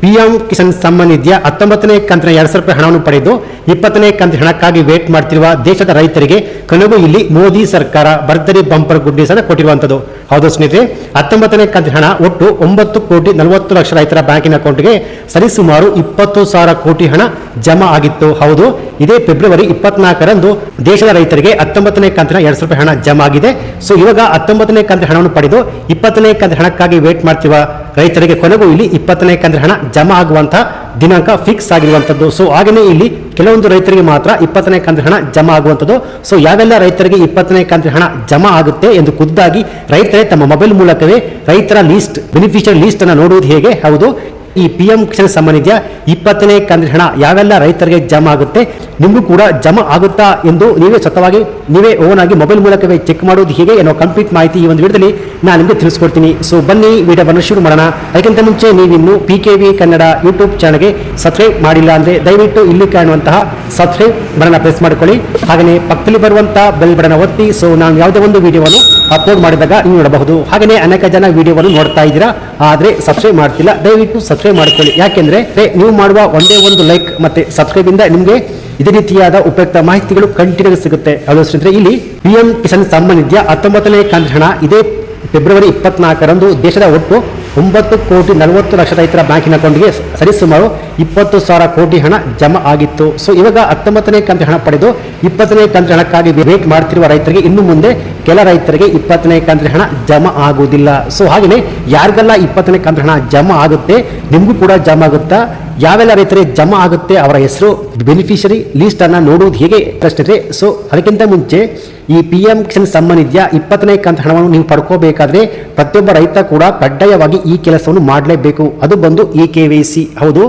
P M Kisan Samman ನಿಧಿಯ ಹತ್ತೊಂಬತ್ತನೇ ಕಂತಿನ ಎರಡು ಸಾವಿರ ರೂಪಾಯಿ ಹಣವನ್ನು ಪಡೆದು ಇಪ್ಪತ್ತನೇ ಕಂತಿನ ಹಣಕ್ಕಾಗಿ ವೇಟ್ ಮಾಡ್ತಿರುವ ದೇಶದ ರೈತರಿಗೆ ಕೊನೆಗೂ ಇಲ್ಲಿ ಮೋದಿ ಸರ್ಕಾರ ಭರ್ಜರಿ ಬಂಪರ್ ಗುಡ್ ಕೊಟ್ಟಿರುವಂಥದ್ದು. ಹೌದು ಸ್ನೇಹಿತರೆ, ಹತ್ತೊಂಬತ್ತನೇ ಕಂತಿನ ಹಣ ಒಟ್ಟು ಒಂಬತ್ತು ಕೋಟಿ ನಲವತ್ತು ಲಕ್ಷ ರೈತರ ಬ್ಯಾಂಕಿನ ಅಕೌಂಟ್ಗೆ ಸರಿಸುಮಾರು ಇಪ್ಪತ್ತು ಸಾವಿರ ಕೋಟಿ ಹಣ ಜಮಾ ಆಗಿತ್ತು. ಹೌದು, ಇದೇ ಫೆಬ್ರವರಿ ಇಪ್ಪತ್ನಾಲ್ಕರಂದು ದೇಶದ ರೈತರಿಗೆ ಹತ್ತೊಂಬತ್ತನೇ ಕಂತಿನ ಎರಡು ರೂಪಾಯಿ ಹಣ ಜಮಾ ಆಗಿದೆ. ಸೊ ಇವಾಗ ಹತ್ತೊಂಬತ್ತನೇ ಕಂತಿನ ಹಣವನ್ನು ಪಡೆದು ಇಪ್ಪತ್ತನೇ ಕಂತಿನ ಹಣಕ್ಕಾಗಿ ವೇಟ್ ಮಾಡ್ತಿರುವ ರೈತರಿಗೆ ಕೊನೆಗೂ ಇಲ್ಲಿ ಇಪ್ಪತ್ತನೇ ಕಂದ್ರೆ ಹಣ ಜಮಾ ಆಗುವಂತಹ ದಿನಾಂಕ ಫಿಕ್ಸ್ ಆಗಿರುವಂಥದ್ದು ಸೊ ಹಾಗೆಯೇ ಇಲ್ಲಿ ಕೆಲವೊಂದು ರೈತರಿಗೆ ಮಾತ್ರ ಇಪ್ಪತ್ತನೇ ಕಂದ್ರೆ ಹಣ ಜಮಾ ಆಗುವಂಥದ್ದು ಸೊ ಯಾವೆಲ್ಲ ರೈತರಿಗೆ ಇಪ್ಪತ್ತನೇ ಕಂದ್ರೆ ಹಣ ಜಮಾ ಆಗುತ್ತೆ ಎಂದು ಖುದ್ದಾಗಿ ರೈತರೇ ತಮ್ಮ ಮೊಬೈಲ್ ಮೂಲಕವೇ ರೈತರ ಲೀಸ್ಟ್ ಬೆನಿಫಿಷಿಯರಿ ಲೀಸ್ಟ್ ಅನ್ನು ನೋಡುವುದು ಹೇಗೆ? ಹೌದು ಈ ಪಿ ಎಂ ಕಿಸಾನ್ ಸಮ್ಮಾನ್ ನಿಧಿಯ ಇಪ್ಪತ್ತನೇ ಕಂತಿನ ಹಣ ಯಾವೆಲ್ಲ ರೈತರಿಗೆ ಜಮಾ ಆಗುತ್ತೆ, ನಿಮಗೂ ಕೂಡ ಜಮಾ ಆಗುತ್ತಾ ಎಂದು ನೀವೇ ಸ್ವತಃವಾಗಿ, ನೀವೇ ಓನ್ ಆಗಿ ಮೊಬೈಲ್ ಮೂಲಕವೇ ಚೆಕ್ ಮಾಡೋದು ಹೇಗೆ ಏನೋ ಕಂಪ್ಲೀಟ್ ಮಾಹಿತಿ ಈ ಒಂದು ವಿಡಿಯೋದಲ್ಲಿ ನಾನು ನಿಮಗೆ ತಿಳಿಸ್ಕೊಡ್ತೀನಿ. ಸೊ ಬನ್ನಿ, ವಿಡಿಯೋವನ್ನು ಶುರು ಮಾಡೋಣ. ಅದಕ್ಕಿಂತ ಮುಂಚೆ ನೀವಿನ್ನು P K V Kannada YouTube ಚಾನಲ್ಗೆ ಸಬ್ಸ್ಕ್ರೈಬ್ ಮಾಡಿಲ್ಲ ಅಂದರೆ ದಯವಿಟ್ಟು ಇಲ್ಲಿ ಕಾಣುವಂತಹ ಸಬ್ಸ್ಕ್ರೈಬ್ ಬಟನ್ನ ಪ್ರೆಸ್ ಮಾಡಿಕೊಳ್ಳಿ. ಹಾಗೆಯೇ ಪಕ್ಕದಲ್ಲಿ ಬರುವಂತಹ ಬೆಲ್ ಬಟನ್ ಒತ್ತಿ. ಸೊ ನಾನು ಯಾವುದೇ ಒಂದು ವಿಡಿಯೋವನ್ನು ಅಪ್ಲೋಡ್ ಮಾಡಿದಾಗ ನೀವು ನೋಡಬಹುದು. ಹಾಗೆಯೇ ಅನೇಕ ಜನ ವಿಡಿಯೋವನ್ನು ನೋಡ್ತಾ ಇದ್ದೀರಾ, ಆದರೆ ಸಬ್ಸ್ಕ್ರೈಬ್ ಮಾಡ್ತಿಲ್ಲ. ದಯವಿಟ್ಟು ಸಬ್ಸ್ಕ್ರೈಬ್ ಮಾಡ್ಕೊಳ್ಳಿ. ಯಾಕೆಂದ್ರೆ ನೀವು ಮಾಡುವ ಒಂದೇ ಒಂದು ಲೈಕ್ ಮತ್ತೆ ಸಬ್ಸ್ಕ್ರೈಬ್ ಇಂದ ನಿಮಗೆ ಇದೇ ರೀತಿಯಾದ ಉಪಯುಕ್ತ ಮಾಹಿತಿಗಳು ಕಂಟಿನ್ಯೂ ಸಿಗುತ್ತೆ. ಅದು ಇಲ್ಲಿ ಪಿ ಎಂ ಕಿಸಾನ್ ಸಮ್ಮಾನ್ ನಿಧಿಯ ಹತ್ತೊಂಬತ್ತನೇ ಕಂತ್ರಣ ಇದೇ ಫೆಬ್ರವರಿ ಇಪ್ಪತ್ನಾಲ್ಕರಂದು ದೇಶದ ಒಟ್ಟು ಒಂಬತ್ತು ಕೋಟಿ ನಲವತ್ತು ಲಕ್ಷ ರೈತರ ಬ್ಯಾಂಕಿನ ಅಕೌಂಟ್ಗೆ ಸರಿಸುಮಾರು ಇಪ್ಪತ್ತು ಸಾವಿರ ಕೋಟಿ ಹಣ ಜಮಾ ಆಗಿತ್ತು. ಸೊ ಇವಾಗ ಹತ್ತೊಂಬತ್ತನೇ ಕಂತು ಹಣ ಪಡೆದು ಇಪ್ಪತ್ತನೇ ಕಂತು ಹಣಕ್ಕಾಗಿ ವೇಟ್ ಮಾಡ್ತಿರುವ ರೈತರಿಗೆ ಇನ್ನು ಮುಂದೆ ಕೆಲ ರೈತರಿಗೆ ಇಪ್ಪತ್ತನೇ ಕಂತಿನ ಹಣ ಜಮಾ ಆಗುವುದಿಲ್ಲ. ಸೊ ಹಾಗೆಯೇ ಯಾರಿಗೆಲ್ಲ ಇಪ್ಪತ್ತನೇ ಕಂತಿನ ಹಣ ಜಮಾ ಆಗುತ್ತೆ, ನಿಮಗೂ ಕೂಡ ಜಮಾ ಆಗುತ್ತಾ? ಯಾವೆಲ್ಲ ರೈತರಿಗೆ ಜಮಾ ಆಗುತ್ತೆ ಅವರ ಹೆಸರು ಬೆನಿಫಿಷರಿ ಲೀಸ್ಟ್ ಅನ್ನ ನೋಡುವುದು ಹೇಗೆ? ಪ್ರಶ್ನೆ ಸೊ ಅದಕ್ಕಿಂತ ಮುಂಚೆ ಈ ಪಿ ಎಂ ಕಿಸಾನ್ ನಿಧಿಯ ಇಪ್ಪತ್ತನೇ ಕಂತ ಹಣವನ್ನು ನೀವು ಪಡ್ಕೋಬೇಕಾದ್ರೆ ಪ್ರತಿಯೊಬ್ಬ ರೈತ ಕೂಡ ಕಡ್ಡಾಯವಾಗಿ ಈ ಕೆಲಸವನ್ನು ಮಾಡಲೇಬೇಕು. ಅದು ಬಂದು ಇ ಕೆ ವೈ ಸಿ ಹೌದು.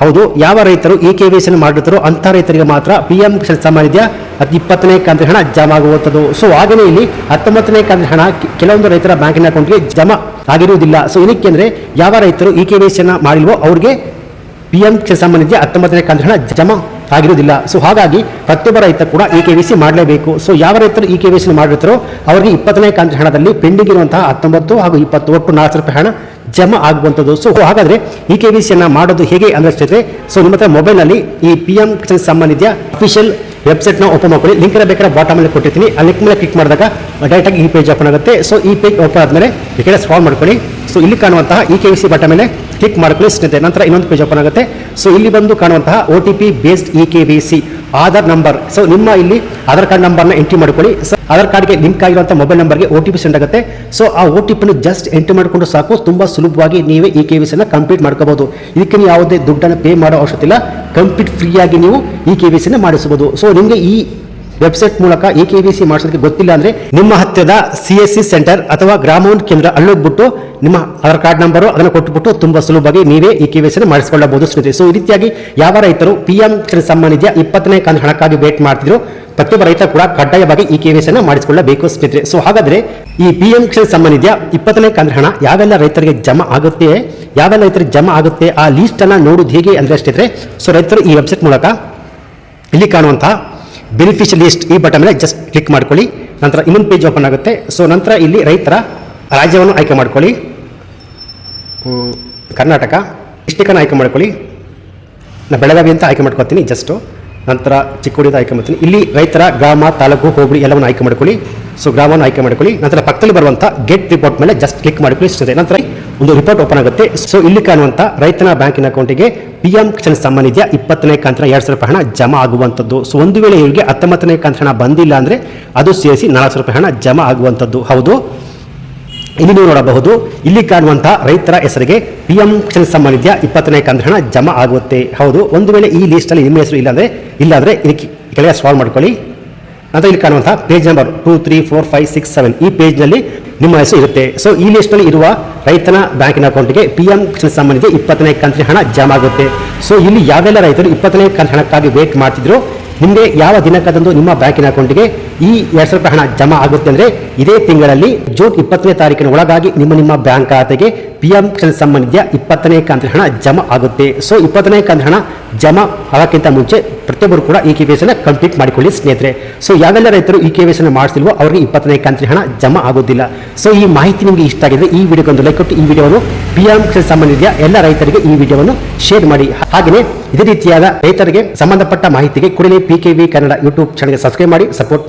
ಹೌದು, ಯಾವ ರೈತರು ಇ ಕೆ ವಿ ಸಿಯನ್ನು ಮಾಡಿರ್ತಾರೋ ಅಂಥ ರೈತರಿಗೆ ಮಾತ್ರ ಪಿ ಎಂ ಸಮ್ಮಾನ್ ನಿಧಿಯ ಅದ್ ಇಪ್ಪತ್ತನೇ ಕಂತಿನ ಹಣ ಜಮಾ ಆಗುವಂಥದ್ದು. ಸೊ ಹಾಗೆಯೇ ಇಲ್ಲಿ ಹತ್ತೊಂಬತ್ತನೇ ಕಂತಿನ ಹಣ ಕೆಲವೊಂದು ರೈತರ ಬ್ಯಾಂಕಿನ ಅಕೌಂಟ್ಗೆ ಜಮಾ ಆಗಿರುವುದಿಲ್ಲ. ಸೊ ಏನಕ್ಕೆ ಅಂದರೆ ಯಾವ ರೈತರು ಇ ಕೆ ವಿ ಸಿಯನ್ನು ಮಾಡಿಲ್ವೋ ಅವ್ರಿಗೆ ಪಿ ಎಂ ಸಮ್ಮಾನ್ ನಿಧಿ ಹತ್ತೊಂಬತ್ತನೇ ಕಂತಿನ ಹಣ ಜಮಾ ಆಗಿರುವುದಿಲ್ಲ. ಸೊ ಹಾಗಾಗಿ ಪ್ರತಿಯೊಬ್ಬ ರೈತ ಕೂಡ ಇ ಕೆ ವಿ ಸಿ ಮಾಡಲೇಬೇಕು. ಸೊ ಯಾವ ರೈತರು ಇ ಕೆ ವಿ ಸಿ ಮಾಡಿರ್ತಾರೋ ಅವರಿಗೆ ಇಪ್ಪತ್ತನೇ ಕಂತಿನ ಹಣದಲ್ಲಿ ಪೆಂಡಿಂಗ್ ಇರುವಂತಹ ಹತ್ತೊಂಬತ್ತು ಹಾಗೂ ಇಪ್ಪತ್ತು ಒಟ್ಟು ನಾಲ್ಕು ರೂಪಾಯಿ ಹಣ ಜಮಾ ಆಗುವಂಥದ್ದು. ಸೊ ಹಾಗಾದರೆ ಇ ಕೆ ವಿ ಸಿಯನ್ನು ಮಾಡೋದು ಹೇಗೆ ಸ್ನೇಹಿತರೆ ಸೊ ನಿಮ್ಮ ಹತ್ರ ಮೊಬೈಲ್ನಲ್ಲಿ ಈ ಪಿ ಎಂ ಸಮ್ಮಾನ್ ನಿಧಿಯ ಅಫಿಷಿಯಲ್ ವೆಬ್ಸೈಟ್ನ ಓಪನ್ ಮಾಡ್ಕೊಳ್ಳಿ. ಲಿಂಕ್ ಬೇಕಾದ್ರೆ ಬಾಟಮಲ್ಲಿ ಕೊಟ್ಟಿರ್ತೀನಿ. ಆ ಲಿಂಕ್ ಮೇಲೆ ಕ್ಲಿಕ್ ಮಾಡಿದಾಗ ಡೈರೆಕ್ಟಾಗಿ ಈ ಪೇಜ್ ಓಪನ್ ಆಗುತ್ತೆ. ಸೊ ಈ ಪೇಜ್ ಓಪನ್ ಆದಮೇಲೆ ಈ ಕಡೆ ಸ್ಕ್ರಾಲ್ ಮಾಡ್ಕೊಳ್ಳಿ. ಸೊ ಇಲ್ಲಿ ಕಾಣುವಂತಹ E K Y C button ಮೇಲೆ ಕ್ಲಿಕ್ ಮಾಡ್ಕೊಳ್ಳಿ. ಸ್ನೇಹಿತರೆ, ನಂತರ ಇನ್ನೊಂದು ಪೇಜ್ ಓಪನ್ ಆಗುತ್ತೆ. ಸೊ ಇಲ್ಲಿ ಬಂದು ಕಾಣುವಂತಹ O T P based E K Y C Aadhaar number so ನಿಮ್ಮ ಇಲ್ಲಿ ಆಧಾರ್ ಕಾರ್ಡ್ ನಂಬರ್ನ ಎಂಟ್ರಿ ಮಾಡ್ಕೊಳ್ಳಿ. ಸೊ ಆಧಾರ್ ಕಾರ್ಡ್ಗೆ ಲಿಂಕ್ ಆಗಿರುವಂಥ ಮೊಬೈಲ್ ನಂಬರ್ಗೆ ಒ ಟಿ ಪಿ ಸೆಂಡ್ ಆಗುತ್ತೆ. ಸೊ ಆ ಒ ಟಿ ಪಿನ ಜಸ್ಟ್ ಎಂಟ್ರಿ ಮಾಡಿಕೊಂಡು ಸಾಕು. ತುಂಬ ಸುಲಭವಾಗಿ ನೀವೇ ಇ ಕೆ ವಿ ಸಿನ ಕಂಪ್ಲೀಟ್ ಮಾಡ್ಕೋಬಹುದು. ಇದಕ್ಕೆ ಯಾವುದೇ ದುಡ್ಡನ್ನು ಪೇ ಮಾಡೋ ಅವಶ್ಯಕತೆ ಇಲ್ಲ. ಕಂಪ್ಲೀಟ್ ಫ್ರೀಯಾಗಿ ನೀವು ಇ ಕೆ ವಿ ಸಿನ ಮಾಡಿಸಬಹುದು. ಸೊ ನಿಮಗೆ ಈ ವೆಬ್ಸೈಟ್ ಮೂಲಕ ಎ ಕೆ ವಿ ಸಿ ಮಾಡಿಸೋದಕ್ಕೆ ಗೊತ್ತಿಲ್ಲ ಅಂದ್ರೆ ನಿಮ್ಮ ಹತ್ತಿರದ ಸಿ ಎಸ್ ಸಿ ಸೆಂಟರ್ ಅಥವಾ ಗ್ರಾಮೌಂಡ್ ಕೇಂದ್ರ ಅಲ್ಲೋಗ್ಬಿಟ್ಟು ನಿಮ್ಮ ಆಧಾರ್ ಕಾರ್ಡ್ ನಂಬರು ಅದನ್ನು ಕೊಟ್ಟುಬಿಟ್ಟು ತುಂಬಾ ಸುಲಭವಾಗಿ ನೀವೇ ಈ ಕೆ ವಿ ಸಿ ಮಾಡಿಸಿಕೊಳ್ಳಬಹುದು ಸ್ನೇಹಿತರೆ. ಸೊ ಈ ರೀತಿಯಾಗಿ ಯಾವ ರೈತರು ಪಿ ಎಂ ಸಮ್ಮಾನ್ ನಿಧಿಯ ಇಪ್ಪತ್ತನೇ ಕಂತು ಹಣಕ್ಕಾಗಿ ವೇಟ್ ಮಾಡ್ತಿದ್ರು, ಪ್ರತಿಯೊಬ್ಬ ರೈತ ಕೂಡ ಕಡ್ಡಾಯವಾಗಿ ಈ ಕೆ ವಿ ಸಿ ಮಾಡಿಸಿಕೊಳ್ಳಬೇಕು ಸ್ನೇಹಿತರೆ. ಸೊ ಹಾಗಾದ್ರೆ ಈ ಪಿ ಎಂ ಸಮ್ಮಾನ್ ನಿಧಿಯ ಇಪ್ಪತ್ತನೇ ಕಂತು ಹಣ ಯಾವೆಲ್ಲ ರೈತರಿಗೆ ಜಮಾ ಆಗುತ್ತೆ, ಯಾವೆಲ್ಲ ರೈತರಿಗೆ ಜಮಾ ಆಗುತ್ತೆ ಆ ಲೀಸ್ಟ್ ಅನ್ನ ನೋಡುವುದು ಹೇಗೆ ಅಂದ್ರೆ ಸ್ನೇಹಿತರೆ ಸೊ ರೈತರು ಈ ವೆಬ್ಸೈಟ್ ಮೂಲಕ ಇಲ್ಲಿ ಕಾಣುವಂತಹ ಬೆನಿಫಿಷಿಯಲ್ ಲಿಸ್ಟ್ ಈ ಬಟನ್ ಮೇಲೆ ಜಸ್ಟ್ ಕ್ಲಿಕ್ ಮಾಡ್ಕೊಳ್ಳಿ. ನಂತರ ಇನ್ನೊಂದು ಪೇಜ್ ಓಪನ್ ಆಗುತ್ತೆ. ಸೊ ನಂತರ ಇಲ್ಲಿ ರೈತರ ರಾಜ್ಯವನ್ನು ಆಯ್ಕೆ ಮಾಡ್ಕೊಳ್ಳಿ. ಕರ್ನಾಟಕ ಡಿಸ್ಟಿಕನ್ನು ಆಯ್ಕೆ ಮಾಡ್ಕೊಳ್ಳಿ. ನಾನು ಬೆಳಗಾವಿ ಅಂತ ಆಯ್ಕೆ ಮಾಡ್ಕೊತೀನಿ ಜಸ್ಟು ನಂತರ ಚಿಕ್ಕೋಡಿ ಅಂತ ಆಯ್ಕೆ ಮಾಡ್ತೀನಿ. ಇಲ್ಲಿ ರೈತರ ಗ್ರಾಮ ತಾಲೂಕು ಹೋಬಳಿ ಎಲ್ಲವನ್ನು ಆಯ್ಕೆ ಮಾಡ್ಕೊಳ್ಳಿ. ಸೊ ಗ್ರಾಮವನ್ನು ಆಯ್ಕೆ ಮಾಡ್ಕೊಳ್ಳಿ. ನಂತರ ಪಕ್ಕದಲ್ಲಿ ಬರುವಂಥ ಗೆಟ್ ರಿಪೋರ್ಟ್ ಮೇಲೆ ಜಸ್ಟ್ ಕ್ಲಿಕ್ ಮಾಡ್ಕೊಳ್ಳಿ. ಇಷ್ಟೇ ನಂತರ ಒಂದು ರಿಪೋರ್ಟ್ ಓಪನ್ ಆಗುತ್ತೆ. ಸೊ ಇಲ್ಲಿ ಕಾಣುವಂತ ರೈತನ ಬ್ಯಾಂಕಿನ ಅಕೌಂಟಿಗೆ ಪಿ ಎಂ ಕಿಸಾನ್ ಸಮ್ಮಾನ್ ಇಪ್ಪತ್ತನೇ ಕಂತನ ಎರಡು ಸಾವಿರ ರೂಪಾಯಿ ಹಣ ಜಮಾ ಆಗುವಂಥದ್ದು ಸೊ ಒಂದು ವೇಳೆ ಇವರಿಗೆ ಹತ್ತೊಂಬತ್ತನೇ ಕಂತ ಹಣ ಬಂದಿಲ್ಲ ಅಂದರೆ ಅದು ಸೇರಿಸಿ ನಾಲ್ಕು ಸಾವಿರ ರೂಪಾಯಿ ಹಣ ಜಮಾ ಆಗುವಂಥದ್ದು ಹೌದು? ಇಲ್ಲಿ ನೀವು ನೋಡಬಹುದು. ಇಲ್ಲಿ ಕಾಣುವಂತಹ ರೈತರ ಹೆಸರಿಗೆ ಪಿ ಎಂ ಕಿಸಾನ್ ಸಮ್ಮಾನ್ ಇಪ್ಪತ್ತನೇ ಕಂತ ಹಣ ಜಮಾ ಆಗುತ್ತೆ. ಹೌದು? ಒಂದು ವೇಳೆ ಈ ಲಿಸ್ಟಲ್ಲಿ ನಿಮ್ಮ ಹೆಸರು ಇಲ್ಲಾಂದರೆ ಇಲ್ಲಾಂದರೆ ಇದಕ್ಕೆ ಕೆಳಗೆ ಸಾಲ್ವ್ ಮಾಡ್ಕೊಳ್ಳಿ. ನಂತರ ಇಲ್ಲಿ ಕಾಣುವಂತಹ page number two three four five six seven ಈ ಪೇಜ್ನಲ್ಲಿ ನಿಮ್ಮ ಹೆಸರು ಇರುತ್ತೆ. ಸೊ ಈ ಲಿಸ್ಟ್ನಲ್ಲಿ ಇರುವ ರೈತನ ಬ್ಯಾಂಕಿನ ಅಕೌಂಟ್ಗೆ ಪಿ ಎಂ ಕಿಸಾನ್ ಸಮ್ಮಾನ್ ಇಪ್ಪತ್ತನೇ ಕಂತಿನ ಹಣ ಜಮಾ ಆಗುತ್ತೆ. ಸೊ ಇಲ್ಲಿ ಯಾವೆಲ್ಲ ರೈತರು ಇಪ್ಪತ್ತನೇ ಕಂತು ಹಣಕ್ಕಾಗಿ ವೇಟ್ ಮಾಡ್ತಿದ್ರು, ನಿಮಗೆ ಯಾವ ದಿನಕ್ಕದಂದು ನಿಮ್ಮ ಬ್ಯಾಂಕಿನ ಅಕೌಂಟಿಗೆ ಈ ಎರಡ್ ಸಾವಿರ ಹಣ ಜಮಾ ಆಗುತ್ತೆ ಅಂದ್ರೆ ಇದೇ ತಿಂಗಳಲ್ಲಿ ಜೂನ್ ಇಪ್ಪತ್ತನೇ ತಾರೀಕಿನ ಒಳಗಾಗಿ ನಿಮ್ಮ ನಿಮ್ಮ ಬ್ಯಾಂಕ್ ಖಾತೆಗೆ ಪಿ ಎಂ ನಿಧಿಯ ಇಪ್ಪತ್ತನೇ ಕಂತ ಹಣ ಜಮಾ ಆಗುತ್ತೆ. ಸೊ ಇಪ್ಪತ್ತನೇ ಕಂತ ಹಣ ಜಮಾ ಆಗೋಕ್ಕಿಂತ ಮುಂಚೆ ಪ್ರತಿಯೊಬ್ಬರು ಕೂಡ ಈ ಕೆ ವಿ ಎಸ್ನ ಕಂಪ್ಲೀಟ್ ಮಾಡಿಕೊಳ್ಳಿ ಸ್ನೇಹಿತರೆ. ಸೊ ಯಾವೆಲ್ಲ ರೈತರು ಈ ಕೆ ವಿ ಎಸ್ನ ಮಾಡಿಸಿಲ್ವೋ ಅವರಿಗೆ ಇಪ್ಪತ್ತನೇ ಕಂತ ಹಣ ಜಮಾ ಆಗೋದಿಲ್ಲ. ಸೊ ಈ ಮಾಹಿತಿ ನಿಮಗೆ ಇಷ್ಟ ಆಗಿದ್ರೆ ಈ ವಿಡಿಯೋಗೊಂದು ಲೈಕ್ ಕೊಟ್ಟು ಈ ವಿಡಿಯೋವನ್ನು ಪಿ ಎಂ ಕಿಸಾನ್ ಎಲ್ಲ ರೈತರಿಗೆ ಈ ವಿಡಿಯೋವನ್ನು ಶೇರ್ ಮಾಡಿ. ಹಾಗೆಯೇ ಇದೇ ರೀತಿಯಾದ ರೈತರಿಗೆ ಸಂಬಂಧಪಟ್ಟ ಮಾಹಿತಿಗೆ ಕೂಡಲೇ P K V Kannada YouTube ಚಾನಲ್ಗೆ ಸಬ್ಸ್ಕ್ರೈಬ್ ಮಾಡಿ, ಸಪೋರ್ಟ್